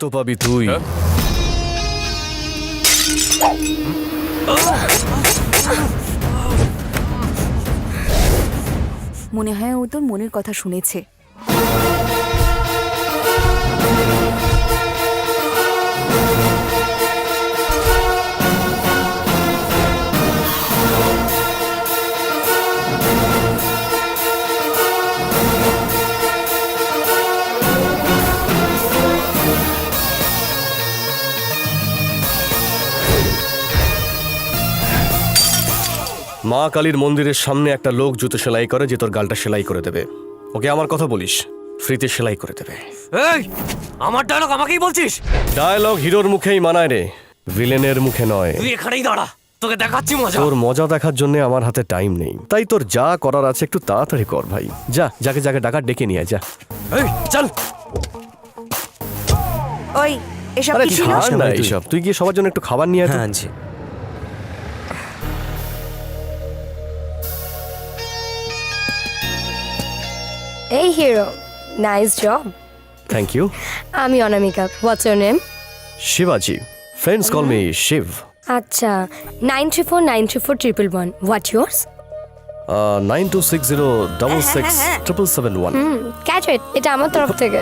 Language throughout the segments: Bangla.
তো পাবি তুই। মনে হয় ও তোর মনের কথা শুনেছে। মা কালীর মন্দিরের সামনে একটা লোক জুতো সেলাই করে যে তোর গালটা সেলাই করে দেবে। ওকে আমার কথা বলিস ফ্রিতে সেলাই করে দেবে। এই আমার ডায়লগ আমাকেই বলছিস? ডায়লগ হিরোর মুখেই মানায় রে ভিলেনের মুখে নয়। তুই এখানেই দাঁড়া তোকে দেখাচ্ছি মজা। তোর মজা দেখার জন্য আমার হাতে টাইম নেই। তাই তোর যা করার আছে একটু তাড়াতাড়ি কর ভাই। যা যাকে যাকে ডাকা ডেকে নিয়ে যা। এই চল। ওই এসব আরে কি ছিল? না এইসব। তুই। গিয়ে সবার জন্য একটু খাবার নিয়ে আয় হ্যাঁ এই hero nice job thank you আমি অনামিকা হোয়াটস ইউর নেম শিবাজি ফ্রেন্ডস কল মি শিব আচ্ছা nine three four nine three four triple one what yours nine two six zero double six triple seven one catch এটা আমার তরফ থেকে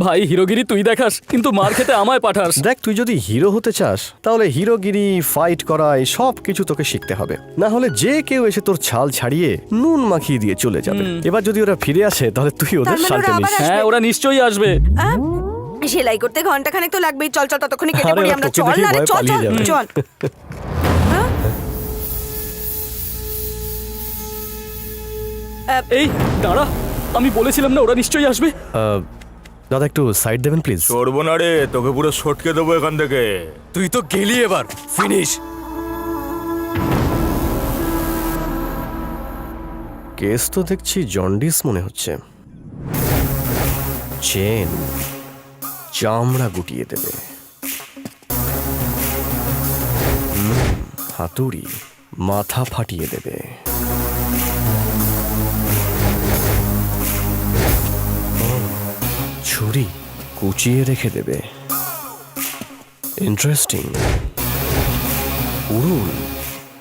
ভাই হিরোগিরি তুই দেখাস কিন্তু মার খেতে আমায় পাঠাস। দেখ তুই যদি হিরো হতে চাস তাহলে হিরোগিরি ফাইট করা এই সব কিছু তোকে শিখতে হবে। না হলে যে কেউ এসে তোর ছাল ছাড়িয়ে নুন মাখিয়ে দিয়ে চলে যাবে। এবার যদি ওরা ফিরে আসে তাহলে তুই ওদের তার মানে ওরা নিস। আসবে? হ্যাঁ ওরা নিশ্চয়ই আসবে। আহ, সেলাই করতে ঘণ্টা খানেক তো লাগবেই। চল চল ততক্ষণে কেটে আরে পড়ি ওরা আমরা তোকে চল দেখেই না রে ভয়ে চল পালিয়ে চল যাবে। চল। এই দাঁড়া আমি বলেছিলাম না ওরা নিশ্চয়ই আসবে। আহ, দাদা একটু সাইড দেবেন প্লিজ করব না রে তোকে পুরো সটকে দেবো এখান থেকে। তুই তো গেলি এবার ফিনিশ কেস তো দেখছি জন্ডিস মনে হচ্ছে। চেন চামড়া গুটিয়ে দেবে। হাতুড়ি মাথা ফাটিয়ে দেবে। ছুরি কুচিয়ে রেখে দেবে। ইন্টারেস্টিং উড়ুল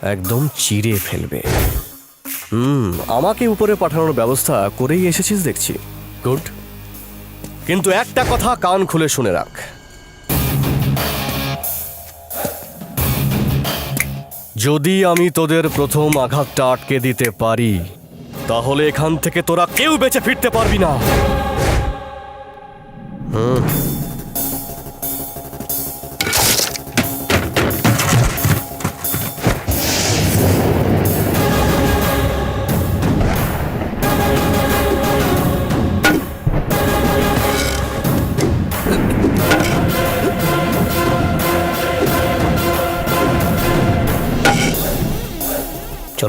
একদম চিড়ে ফেলবে। হুম, আমাকে উপরে পাঠানোর ব্যবস্থা করেই এসেছিস দেখছি। গুড কিন্তু একটা কথা কান খুলে শুনে রাখ। যদি আমি তোদের প্রথম আঘাতটা আটকে দিতে পারি, তাহলে এখান থেকে তোরা কেউ বেঁচে ফিরতে পারবি না। চল,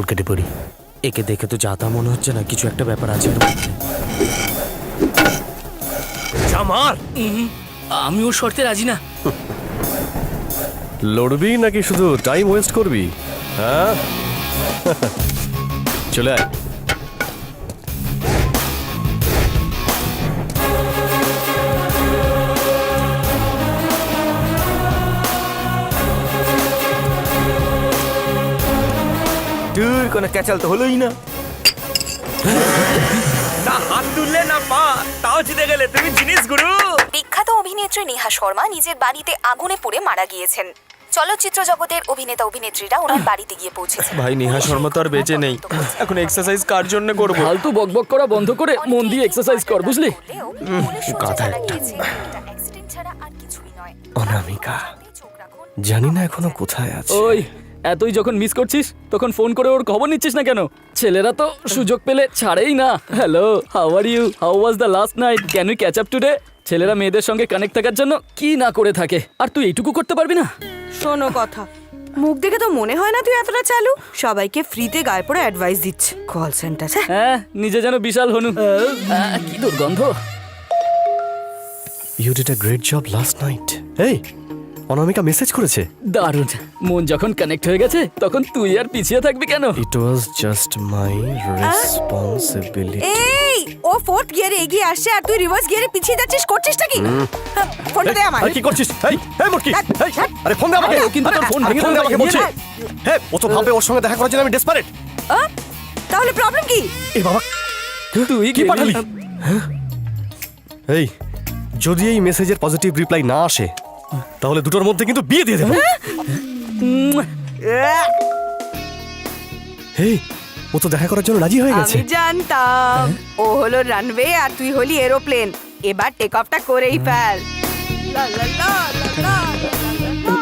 কেটে পড়ি একে দেখে তো যাতা মনে হচ্ছে না, কিছু একটা ব্যাপার আছে এর মধ্যে। জামাল আমি ওর শর্তে রাজি না। লড়বি নাকি শুধু টাইম ওয়েস্ট করবি? হ্যাঁ? চলে আয়। তুই কোনো ক্যাচাল তো হলোই না। জিতে গেলে তুমি জিনিস গুরু। বিখ্যাত অভিনেত্রী নেহা শর্মা নিজের বাড়িতে আগুনে পুড়ে মারা গিয়েছেন। চলচ্চিত্র জগতের অভিনেতা অভিনেত্রীরা ওনার বাড়িতে গিয়ে পৌঁছেছেন। ভাই নেহা শর্মা তো আর বেঁচে নেই। এখন এক্সারসাইজ কার জন্য করব? ফালতু বকবক করা বন্ধ করে মন দিয়ে এক্সারসাইজ কর বুঝলি? গাধা একটা। অনামিকা জানি না এখনও কোথায় আছে। ওই এতই যখন মিস করছিস তখন ফোন করে ওর খবর নিচ্ছিস না কেন? ছেলেরা তো সুযোগ পেলে ছাড়েই না। Hello how are you how was the last night can you catch up today ছেলেরা মেয়েদের সঙ্গে কানেক্ট থাকার জন্য কি না করে থাকে? আর তুই এইটুকু করতে পারবি না? শোনো কথা। মুখ দেখে তো মনে হয় না তুই এতটা চালু। সবাইকে ফ্রিতে গায়ে পড়ে অ্যাডভাইস দিচ্ছে। কল সেন্টার হ্যাঁ? নিজে যেন বিশাল হনু। কি দুর্গন্ধ। You did a great job last night এই অনামিকা মেসেজ করেছে। দারুণ। মন যখন কানেক্ট হয়ে গেছে তখন তুই আর পিছিয়ে থাকবি কেন? ইট ওয়াজ জাস্ট মাই রেসপন্সিবিলিটি এই ও ফোর্থ গিয়ারে এগিয়ে আসছে আর তুই রিভার্স গিয়ারে পিছিয়ে যাচ্ছিস করছিসটা কি হ্যাঁ, ফোনটা দে আমার কি করছিস? এই এই মুরকি এই আরে ফোন দে আমাকে। ও কিন্তু তোর ফোন ভেঙে ফোন দে আমাকে বলছি। হ্যাঁ ও তো ভাবে ওর সঙ্গে দেখা করার জন্য আমি ডেসপারেট তাহলে প্রবলেম কি? এই বাবা তুই কি। পাঠালি? হ্যাঁ? এই যদি এই মেসেজের পজিটিভ রিপ্লাই না আসে তাহলে দুটোর মধ্যে কিন্তু বিয়ে দিয়ে দেবো। ও তো দেখা করার জন্য রাজি হয়ে গেছে। আমি জানতাম। ও হলো রানওয়ে আর তুই হলি এরোপ্লেন এবার টেক অফটা করেই ফেল। লা, লা, লা, লা, লা, লা, লা, লা।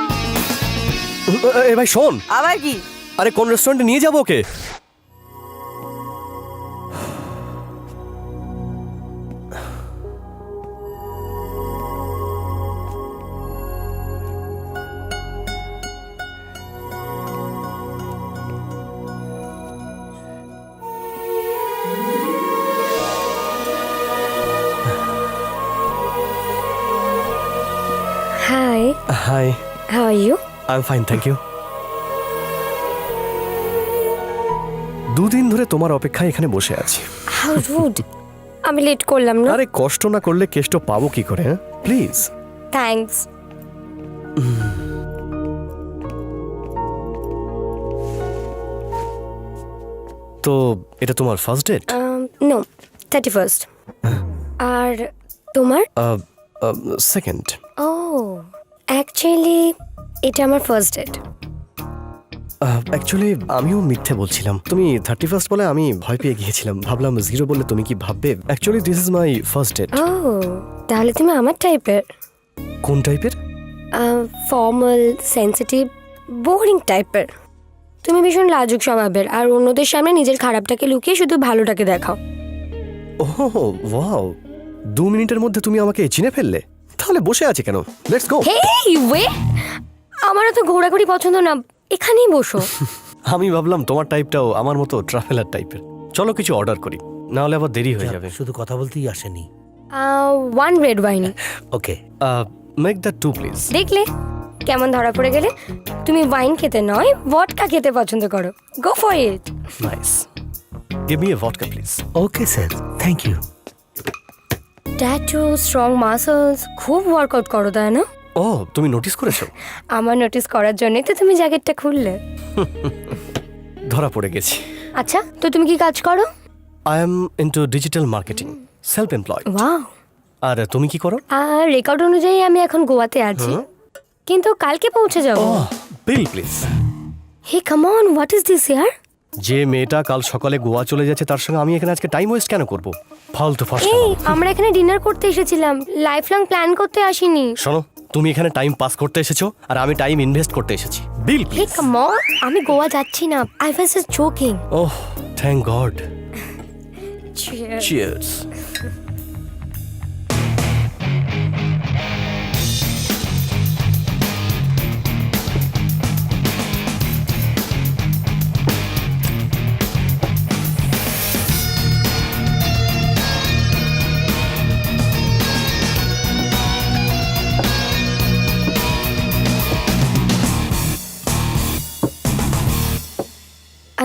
এ ভাই শোন। আবার কি? আরে কোন রেস্টুরেন্টে নিয়ে যাব okay? Hi hi how are you I am fine thank you দুদিন ধরে তোমার অপেক্ষায় এখানে বসে আছি। হাউ রুড আমি লেট করলাম না। আরে কষ্ট না করলে কেষ্ট পাবো কি করে প্লিজ থ্যাঙ্কস তো এটা তোমার first date no thirty first আর তোমার? সেকেন্ড ও অ্যাকচুয়ালি এটা আমার ফার্স্ট ডেট অ্যাকচুয়ালি আমিও মিথ্যে বলছিলাম। তুমি থার্টি ফার্স্ট বলে আমি ভয় পেয়ে গিয়েছিলাম। ভাবলাম জিরো বললে তুমি কি ভাববে? Actually this is my first date ও তাহলে তুমি আমার টাইপের কোন টাইপের ফর্মাল সেন্সিটিভ বোরিং টাইপের তুমি ভীষণ লাজুক স্বভাবের আর অন্যদের সামনে নিজের খারাপটাকে লুকিয়ে শুধু ভালোটাকে দেখাও। ওহ ওয়াও দু মিনিটের মধ্যে তুমি আমাকে চিনে ফেললে? তাহলে বসে আছে কেন? Let's go hey way! আমারও তো ঘোরাঘুরি পছন্দ না। এখানেই বসো। আমি ভাবলাম তোমার টাইপটাও আমার মতো ট্রাভেলার টাইপের চলো কিছু অর্ডার করি। না হলে আবার দেরি হয়ে যাবে। শুধু কথা বলতেই আসেনি। One red wine okay make that two please দেখলে? কেমন ধরা পড়ে গেলে? তুমি ওয়াইন খেতে নয় ভডকা খেতে পছন্দ করো। Go for it nice give me a vodka please okay sir thank you tattoo strong muscles খুব ওয়ার্কআউট করো তাই না? ও তুমি নোটিস করেছ? আমার নোটিস করার জন্যই তো তুমি জ্যাকেটটা খুললে। ধরা পড়ে গেছি। আচ্ছা তো তুমি কি কাজ করো? I am into digital marketing self employ wow আর তুমি কি করো? আর রেকর্ড অনুযায়ী আমি এখন গোয়াতে আছি। কিন্তু কালকে পৌঁছে যাব। Bill please hey come on what is this ইয়ার যে মেয়েটা কাল সকালে গোয়া চলে যাচ্ছে তার সঙ্গে আমি এখানে আজকে টাইম ওয়েস্ট কেন করব? ফালতু ফার্স্ট এই আমরা এখানে ডিনার করতে এসেছিলাম। লাইফ লং প্ল্যান করতে আসিনি। শোনো তুমি এখানে টাইম পাস করতে এসেছ আর আমি টাইম ইনভেস্ট করতে এসেছি। বিল হে প্লিজ কাম অন আমি গোয়া যাচ্ছি না। I was just joking oh thank God cheers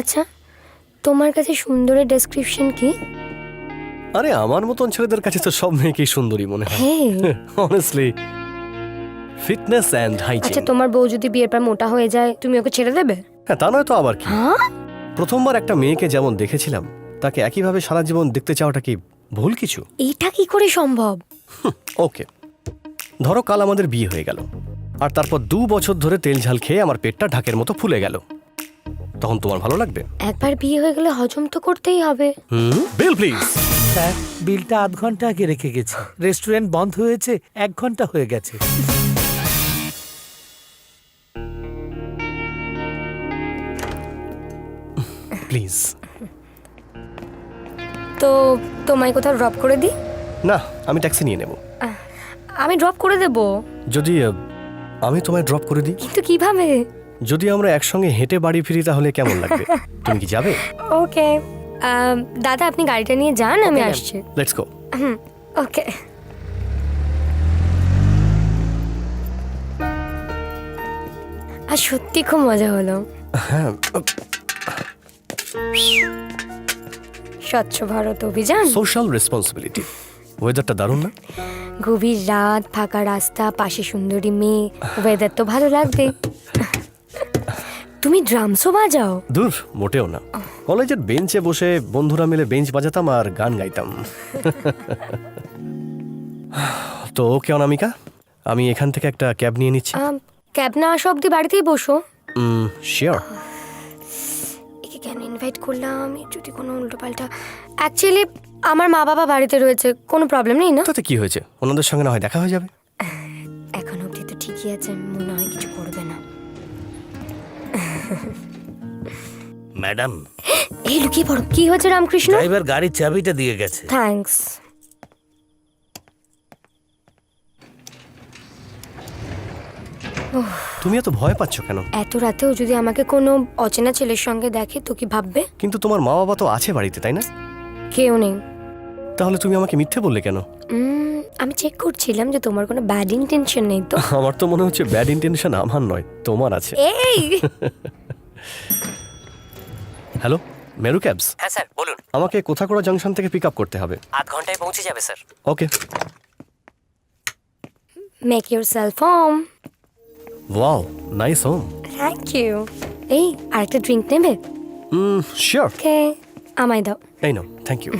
আচ্ছা তোমার কাছে সুন্দরের ডেসক্রিপশন কি? আরে আমার মতন ছেলেদের কাছে তো সব মেয়েকেই সুন্দরী মনে হয়। অনেস্টলি ফিটনেস অ্যান্ড আচ্ছা হাইজিন তোমার বউ যদি বিয়ের পর মোটা হয়ে যায় তুমি ওকে ছেড়ে দেবে? হ্যাঁ তা নয় তো আবার কি? হ্যাঁ? প্রথমবার একটা মেয়েকে যেমন দেখেছিলাম তাকে একইভাবে সারা জীবন দেখতে চাওয়াটা কি ভুল কিছু? এটা কি করে সম্ভব? ওকে ধরো কাল আমাদের বিয়ে হয়ে গেল আর তারপর দু বছর ধরে তেল ঝাল খেয়ে আমার পেটটা ঢাকের মতো ফুলে গেল। তখন তোমার ভালো লাগবে? একবার বিয়ে হয়ে গেলে হজম তো করতেই হবে। হুম? বিল প্লিজ স্যার বিলটা আধ ঘণ্টা আগে রেখে গেছি। রেস্টুরেন্ট বন্ধ হয়েছে এক ঘণ্টা হয়ে গেছে। প্লিজ তো তোমায় কোথাও ড্রপ করে দিই? না আমি ট্যাক্সি নিয়ে নেব। আমি ড্রপ করে দেব। যদি আহ, আমি তোমায় ড্রপ করে দিই? কিন্তু কীভাবে? যদি আমরা একসঙ্গে হেঁটে বাড়ি ফিরি তাহলে কেমন লাগবে? তুমি কি যাবে? ওকে। দাদা আপনি গাড়িটা নিয়ে যান আমি আসছি। লেটস গো ওকে। আর সত্যি খুব মজা হলো। হ্যাঁ। স্বচ্ছ ভারত অভিযান। সোশ্যাল রেসপন্সিবিলিটি ওয়েদারটা দারুণ না? গভীর রাত ফাঁকা রাস্তা পাশে সুন্দরী মেয়ে। ওয়েদার তো ভালো লাগবে। তুমি ড্রামসও বাজাও? দূর মোটেও না। কলেজের বেঞ্চে বসে বন্ধুরা মিলে বেঞ্চ বাজাতাম আর গান গাইতাম। তো ওকে অনামিকা আমি এখান থেকে একটা ক্যাব নিয়ে নিচ্ছি। ক্যাব না আসা অব্দি বাড়িতেই বসো। শিওর একে কেন ইনভাইট করলাম? যদি কোনো উল্টো পাল্টা অ্যাকচুয়ালি আমার মা বাবা বাড়িতে রয়েছে কোনো প্রবলেম নেই না? তাতে কি হয়েছে? ওনাদের সঙ্গে না হয় দেখা হয়ে যাবে? এখন অবধি তো ঠিকই আছে মনে ম্যাডাম। এই লুকিয়ে পড়ো। কি হয়েছে রামকৃষ্ণ? ড্রাইভার গাড়ির চাবিটা দিয়ে গেছে। থ্যাঙ্কস তুমি এত ভয় পাচ্ছ কেন? এত রাতেও যদি আমাকে কোনো অচেনা ছেলের সঙ্গে দেখে তো কি ভাববে? কিন্তু তোমার মা বাবা তো আছে বাড়িতে তাই না? কেউ নেই। তাহলে তুমি আমাকে মিথ্যে বললে কেন? উম, আমি চেক করছিলাম যে তোমার কোনো ব্যাড ইন্টেনশন নেই তো। আমার তো মনে হচ্ছে ব্যাড ইন্টেনশন আমার নয় তোমার আছে। এই! হ্যালো মেরু ক্যাবস? হ্যাঁ স্যার বলুন। আমাকে কোথাকোড়া জাংশন থেকে পিক আপ করতে হবে। আধ ঘন্টায় পৌঁছে যাবে sir. Okay make yourself home wow nice home thank you এই আরেকটা ড্রিঙ্ক নেবে? শিওর ওকে আমায় দাও। এই নাও থ্যাংক ইউ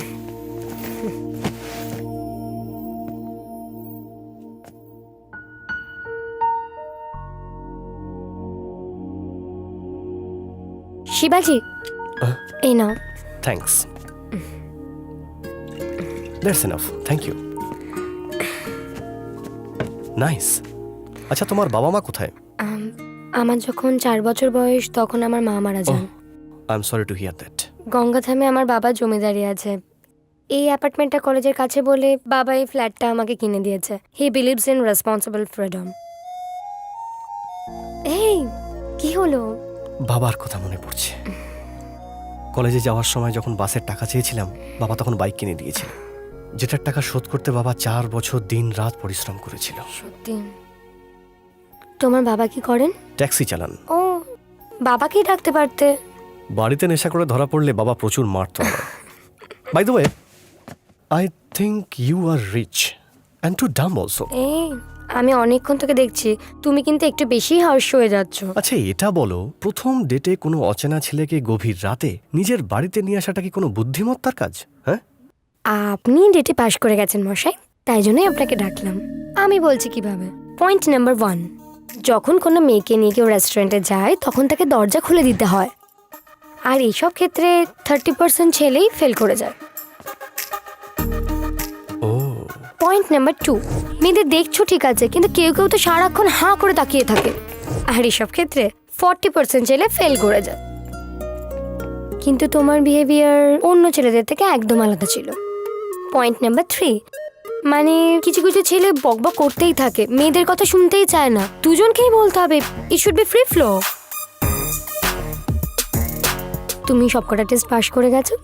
শিবাজি এই নাও। Thanks that's enough thank you nice আচ্ছা তোমার বাবা মা কোথায়? আমার যখন চার বছর বয়স তখন আমার মা মারা যান। I am sorry to hear that গঙ্গাধামে আমার বাবা জমিদারি আছে। এই অ্যাপার্টমেন্টটা কলেজের কাছে বলে বাবা এই ফ্ল্যাটটা আমাকে কিনে দিয়েছে। He believes in responsible freedom এই কি হলো? বাবার কথা মনে পড়ছে। কলেজে যাওয়ার সময় যখন বাসের টাকা চেয়েছিলাম বাবা তখন বাইক কিনে দিয়েছিল। যেটার টাকা শোধ করতে বাবা চার বছর দিন রাত পরিশ্রম করেছিল। সত্যি? তোমার বাবা কি করেন? ট্যাক্সি চালান। ও বাবাকেই ডাকতে পারতে। বাড়িতে নেশা করে ধরা পড়লে বাবা প্রচুর মারত by the way I think you are rich and too dumb also এই আমি অনেকক্ষণ থেকে দেখছি তুমি কিন্তু একটু বেশি হার্শ হয়ে যাচ্ছ। আচ্ছা এটা বলো প্রথম ডেটে কোনো অচেনা ছেলেকে গভীর রাতে নিজের বাড়িতে নিয়ে আসাটা কি কোনো বুদ্ধিমত্তার কাজ হ্যাঁ? আপনি ডেটে পাশ করে গেছেন মশাই তাই জন্যই আপনাকে ডাকলাম। আমি বলছি কীভাবে? পয়েন্ট নাম্বার ওয়ান যখন কোনো মেয়েকে নিয়ে কেউ রেস্টুরেন্টে যায় তখন তাকে দরজা খুলে দিতে হয়। আর এইসব ক্ষেত্রে থার্টি পার্সেন্ট ছেলেই ফেল করে যায়। পয়েন্ট নাম্বার টু মেয়েদের দেখছ ঠিক আছে, কিন্তু কেউ কেউ তো সারাক্ষণ হাঁ করে তাকিয়ে থাকে। আর এইসব ক্ষেত্রে ফর্টি পার্সেন্ট ছেলে ফেল করে যায়। কিন্তু তোমার বিহেভিয়ার অন্য ছেলেদের থেকে একদম আলাদা ছিল। পয়েন্ট নাম্বার থ্রি মানে কিছু কিছু ছেলে বকবক করতেই থাকে, মেয়েদের কথা শুনতেই চায় না। দুজনকেই বলতে হবে it should be free flow তুমি সবকটা টেস্ট পাশ করে গেছো,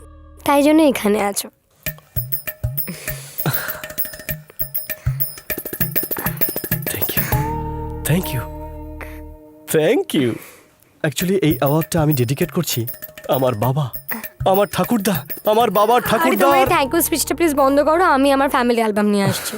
তাই জন্য এখানে আছো। Thank you thank you actually এই অ্যাওয়ার্ডটা আমি ডেডিকেট করছি আমার বাবা আমার ঠাকুরদা আমার বাবা ঠাকুরদা তোমার থ্যাংক ইউ স্পিচটা প্লিজ বন্ধ করো আমি আমার ফ্যামিলি অ্যালবাম নিয়ে আসছি।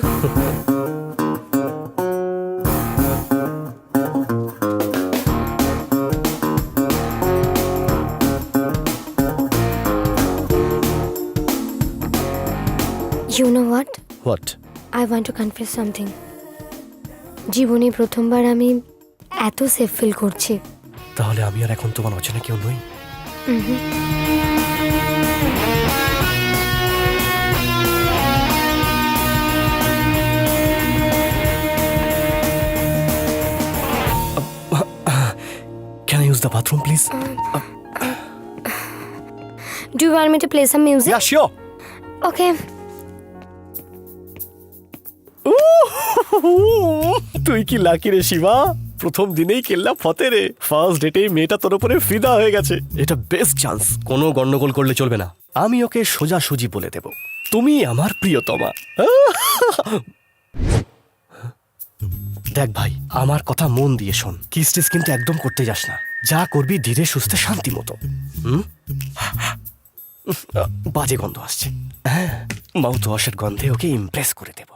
You know what what I want to confuse something জীবনে প্রথমবার আমি এত সেফ ফিল করছি। তাহলে আমি আর এখন তোমার অচেনা কেউ নই? Can use the bathroom please do you want music yeah sure okay তুই কি লাকি রে শিবা? প্রথম দিনেই কেল্লা ফতে রে। ফার্স্ট ডেটেই মেয়েটা তোর উপরে ফিদা হয়ে গেছে। এটা বেস্ট চান্স কোনো গন্ডগোল করলে চলবে না। আমি ওকে সোজা সুজি বলে দেব। তুমি আমার প্রিয়তমা। দেখ ভাই, আমার কথা মন দিয়ে শোন। কিস টিস কিন্তু একদম করতে যাস না। যা করবি ধীরে সুস্থে শান্তি মতো। বাজে গন্ধ আসছে। হ্যাঁ মাউথ ওয়াশের গন্ধে ওকে ইমপ্রেস করে দেব।